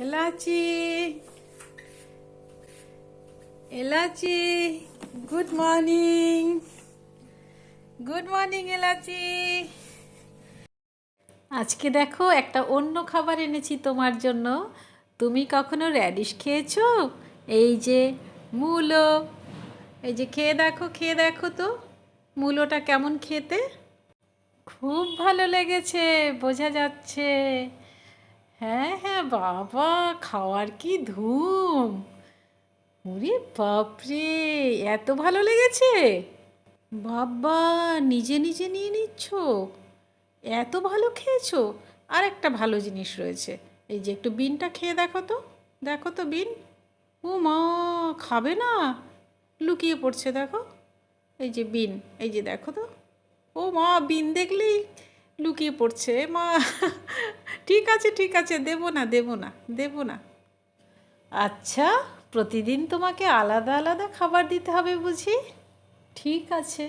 এলাচি এলাচি good morning good morning এলাচি আজকে দেখো একটা অন্য খাবার এনেছি তোমার জন্য। তুমি কখনো র্যাডিশ খেয়েছো? এই যে মূলো। এই যে খেয়ে দেখো খেয়ে দেখো তো, মূলোটা কেমন খেতে? খুব ভালো লেগেছে, বোঝা যাচ্ছে। হ্যাঁ হ্যাঁ বাবা, খাওয়ার কি ধুম। ওরে বাপরে, এত ভালো লেগেছে। বাবা, নিজে নিজে নিয়ে নিচ্ছ? এত ভালো খেয়েছো? আর একটা ভালো জিনিস রয়েছে। এই যে একটু বিনটা খেয়ে দেখো তো দেখো তো বিন। ও মা, খাবে না? লুকিয়ে পড়ছে, দেখো। এই যে বিন, এই যে দেখো তো। ও মা, বিন দেখলেই লুকিয়ে পড়ছে। মা ঠিক আছে ঠিক আছে, দেবো না দেবো না দেবো না। আচ্ছা প্রতিদিন তোমাকে আলাদা আলাদা খাবার দিতে হবে বুঝি? ঠিক আছে।